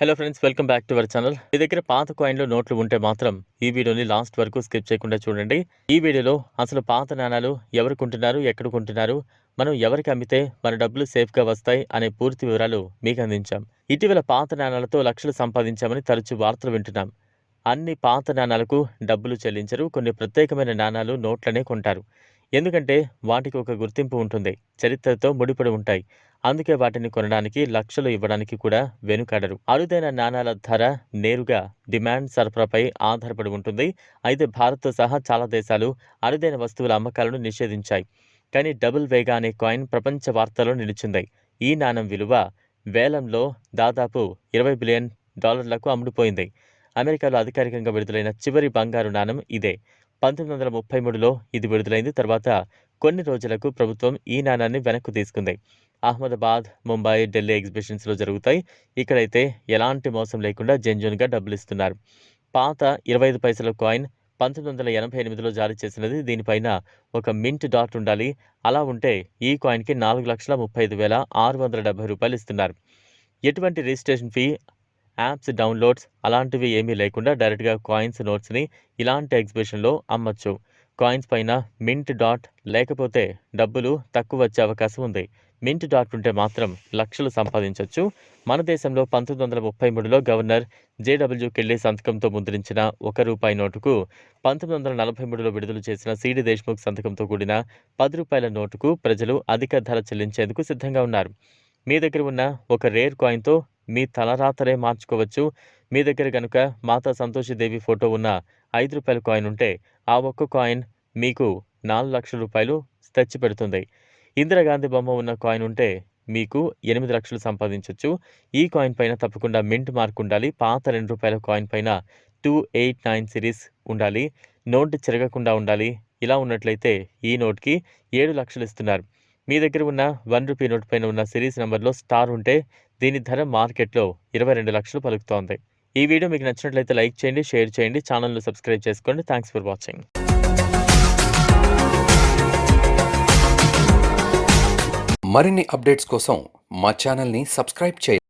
Hello friends welcome back to our channel మీ దగ్గర పాత కాయిన్లు నోట్లు ఉంటే మాత్రం ఈ వీడియోని లాస్ట్ వరకు స్కిప్ చేయకుండా చూడండి. ఈ వీడియోలో అసలు పాత నాణాలు ఎవరు కొంటున్నారు ఎక్కడ కొంటున్నారు మనం ఎవరికి అమ్మితే మన డబ్బులు సేఫ్గా వస్తాయి అనే పూర్తి వివరాలు మీకు అందించాం. ఇటీవల పాత నాణాలతో లక్షలు సంపాదించామని తరచూ వార్తలు వింటున్నాం. అన్ని పాత నాణాలకు డబ్బులు చెల్లించరు కొన్ని ప్రత్యేకమైన నాణాలు నోట్లనే కొంటారు. ఎందుకంటే వాటికి ఒక గుర్తింపు ఉంటుంది చరిత్రతో ముడిపడి ఉంటాయి. అందుకే వాటిని కొనడానికి లక్షలు ఇవ్వడానికి కూడా వెనుకాడరు. అరుదైన నాణాల ధర నేరుగా డిమాండ్ సరఫరాపై ఆధారపడి ఉంటుంది. అయితే భారత్తో సహా చాలా దేశాలు అరుదైన వస్తువుల అమ్మకాలను నిషేధించాయి. కానీ డబుల్ వేగా అనే కాయిన్ ప్రపంచ వార్తల్లో నిలిచింది. ఈ నాణం విలువ వేలంలో దాదాపు ఇరవై బిలియన్ డాలర్లకు అమ్ముడుపోయింది. అమెరికాలో అధికారికంగా విడుదలైన చివరి బంగారు నాణం ఇదే. పంతొమ్మిది వందల ముప్పై మూడులో ఇది విడుదలైంది. తర్వాత కొన్ని రోజులకు ప్రభుత్వం ఈ నాణాన్ని వెనక్కు తీసుకుంది. అహ్మదాబాద్ ముంబై ఢిల్లీ ఎగ్జిబిషన్స్లో జరుగుతాయి. ఇక్కడైతే ఎలాంటి మోసం లేకుండా జెన్యున్గా డబ్బులు ఇస్తున్నారు. పాత ఇరవై ఐదు పైసల కాయిన్ పంతొమ్మిది వందల ఎనభై ఎనిమిదిలో జారీ చేసినది. దీనిపైన ఒక మింట్ డాట్ ఉండాలి. అలా ఉంటే ఈ కాయిన్కి నాలుగు లక్షల ముప్పై ఐదు వేల ఆరు వందల డెబ్బై రూపాయలు ఇస్తున్నారు. ఎటువంటి రిజిస్ట్రేషన్ ఫీ యాప్స్ డౌన్లోడ్స్ అలాంటివి ఏమీ లేకుండా డైరెక్ట్గా కాయిన్స్ నోట్స్ని ఇలాంటి ఎగ్జిబిషన్లో అమ్మచ్చు. కాయిన్స్ పైన మింట్ డాట్ లేకపోతే డబ్బులు తక్కువ వచ్చే అవకాశం ఉంది. మింట్ డాట్ ఉంటే మాత్రం లక్షలు సంపాదించవచ్చు మన దేశంలో పంతొమ్మిది వందల ముప్పై మూడులో గవర్నర్ జేడబ్ల్యూ కెళ్ళి సంతకంతో ముద్రించిన ఒక రూపాయి నోటుకు పంతొమ్మిది వందల నలభై మూడులో విడుదల చేసిన సిడి దేశ్ముఖ్ సంతకంతో కూడిన పది రూపాయల నోటుకు ప్రజలు అధిక ధర చెల్లించేందుకు సిద్ధంగా ఉన్నారు. మీ దగ్గర ఉన్న ఒక రేర్ కాయిన్తో మీ తలరాతరే మార్చుకోవచ్చు. మీ దగ్గర కనుక మాతా సంతోషిదేవి ఫోటో ఉన్న ఐదు రూపాయల కాయిన్ ఉంటే ఆ ఒక్క కాయిన్ మీకు నాలుగు లక్షల రూపాయలు తెచ్చి పెడుతుంది. ఇందిరాగాంధీ బొమ్మ ఉన్న కాయిన్ ఉంటే మీకు ఎనిమిది లక్షలు సంపాదించవచ్చు ఈ కాయిన్ పైన తప్పకుండా మింట్ మార్క్ ఉండాలి. పాత రెండు రూపాయల కాయిన్ పైన టూ ఎయిట్ నైన్ సిరీస్ ఉండాలి. నోట్ చెరగకుండా ఉండాలి. ఇలా ఉన్నట్లయితే ఈ నోట్కి ఏడు లక్షలు ఇస్తున్నారు. మీ దగ్గర ఉన్న వన్ రూపీ నోట్ పైన ఉన్న సిరీస్ నెంబర్లో స్టార్ ఉంటే దీని ధర మార్కెట్లో ఇరవై రెండు లక్షలు పలుకుతోంది. ఈ వీడియో మీకు నచ్చినట్లయితే లైక్ చేయండి షేర్ చేయండి ఛానల్ను సబ్స్క్రైబ్ చేసుకోండి. Thanks for watching. మరిన్ని అప్డేట్స్ కోసం మా ఛానల్ని సబ్స్క్రైబ్ చేయండి.